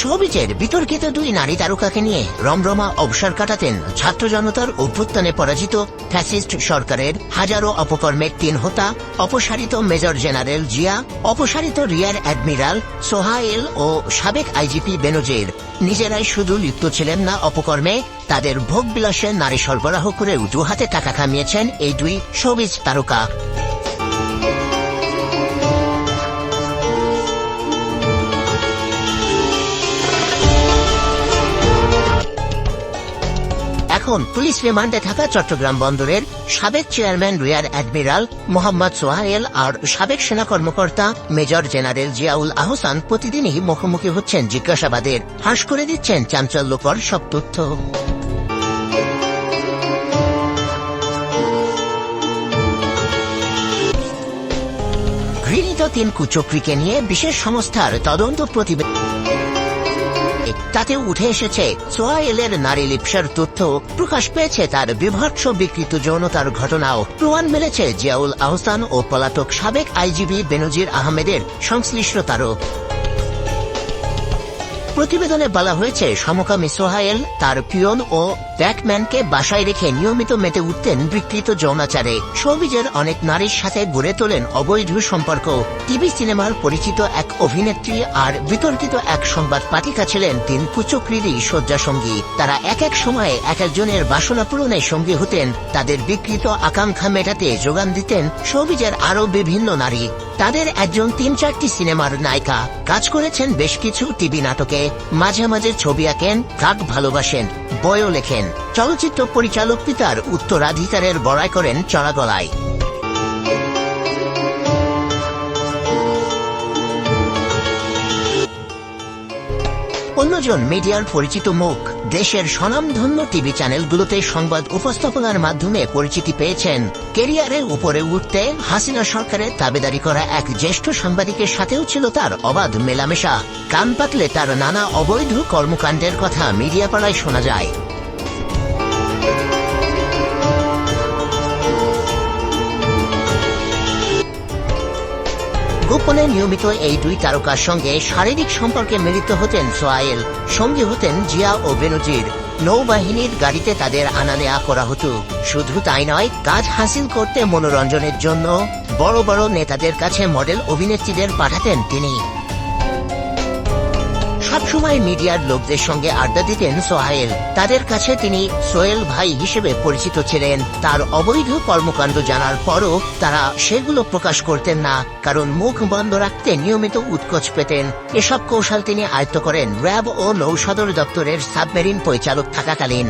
সবিজের বিতর্কিত দুই নারী তারকাকে নিয়ে রমরমা অবসর কাটাতেন ছাত্র জনতার অভ্যুত্থানে পরাজিত ফ্যাসিস্ট সরকারের হাজারো অপকর্মের তিন হোতা, অপসারিত মেজর জেনারেল জিয়া, অপসারিত রিয়ার অ্যাডমিরাল সোহাইল ও সাবেক আইজিপি বেনজির। নিজেরাই শুধু লিপ্ত ছিলেন না অপকর্মে, তাদের ভোগ বিলাসে নারী সরবরাহ করে উজুহাতে টাকা কামিয়েছেন এই দুই সবিজ তারকা। এখন পুলিশ রিমান্ডে থাকা চট্টগ্রাম বন্দরের সাবেক chairman rear admiral Mohammad Sohail আর সাবেক সেনা কর্মকর্তা মেজর জেনারেল জিয়াউল আহসান প্রতিদিনই মুখোমুখি হচ্ছেন জিজ্ঞাসাবাদের ফাঁস করে দিচ্ছেন চাঞ্চল্যকর সব তথ্য। ঘৃণিত তিন কুচক্রীকে নিয়ে বিশেষ সংস্থার তদন্ত প্রতিবেদন তাতে উঠে এসেছে সোয়াইলের নারী লিপসার তথ্য। প্রকাশ পেয়েছে তার বিভৎস বিকৃত যৌনতার ঘটনাও। প্রমাণ মিলেছে জিয়াউল আহসান ও পলাতক সাবেক আইজিবি বেনজির আহমেদের সংশ্লিষ্টতারও। প্রতিবেদনে বলা হয়েছে সমকামী সোহাইল তার পিয়ন ও ব্যাকম্যানকে বাসায় রেখে নিয়মিত মেতে উঠতেন বিকৃত যৌনাচারে। সবিজের অনেক নারীর সাথে গড়ে তোলেন অবৈধ সম্পর্ক। টিভি সিনেমার পরিচিত এক অভিনেত্রী আর বিতর্কিত এক সংবাদ পাঠিকা ছিলেন তিন কুচক্রীরই শয্যাসঙ্গী। তারা এক এক সময়ে এক একজনের বাসনা পূরণে সঙ্গী হতেন। তাদের বিকৃত আকাঙ্ক্ষা মেটাতে যোগান দিতেন সবিজের আরও বিভিন্ন নারী। তাদের একজন তিন চারটি সিনেমার নায়িকা। কাজ করেছেন বেশ কিছু টিভি নাটকে। মাঝে মাঝে ছবি আঁকেন কাক ভালোবাসেন, বইও লেখেন। চলচ্চিত্র পরিচালক পিতার উত্তরাধিকারের বড়াই করেন চড়াগলায়। অন্যজন মিডিয়ার পরিচিত মুখ। দেশের স্বনামধন্য টিভি চ্যানেলগুলোতে সংবাদ উপস্থাপনার মাধ্যমে পরিচিতি পেয়েছেন। কেরিয়ারের উপরে উঠতে হাসিনা সরকারের দাবেদারি করা এক জ্যেষ্ঠ সাংবাদিকের সাথেও ছিল তার অবাধ মেলামেশা। কান পাতলে তার নানা অবৈধ কর্মকাণ্ডের কথা মিডিয়া পাড়ায় শোনা যায়। গোপনে নিয়মিত এই দুই তারকার সঙ্গে শারীরিক সম্পর্কে মিলিত হতেন সোয়াইল সঙ্গী হতেন জিয়া ও বেনজির। নৌবাহিনীর গাড়িতে তাদের আনা নেয়া করা হতো। শুধু তাই নয়, কাজ হাসিল করতে মনোরঞ্জনের জন্য বড় বড় নেতাদের কাছে মডেল অভিনেত্রীদের পাঠাতেন তিনি। সবসময় মিডিয়ার লোকদের সঙ্গে আড্ডা দিতেন সোহায়েল। তাদের কাছে তিনি সোহেল ভাই হিসেবে পরিচিত ছিলেন। তার অবৈধ কর্মকাণ্ড জানার পরও তারা সেগুলো প্রকাশ করতেন না, কারণ মুখ বন্ধ রাখতে নিয়মিত উৎকোচ পেতেন। এসব কৌশল তিনি আয়ত্ত করেন র্যাব ও নৌসদর দপ্তরের সাবমেরিন পরিচালক থাকাকালীন।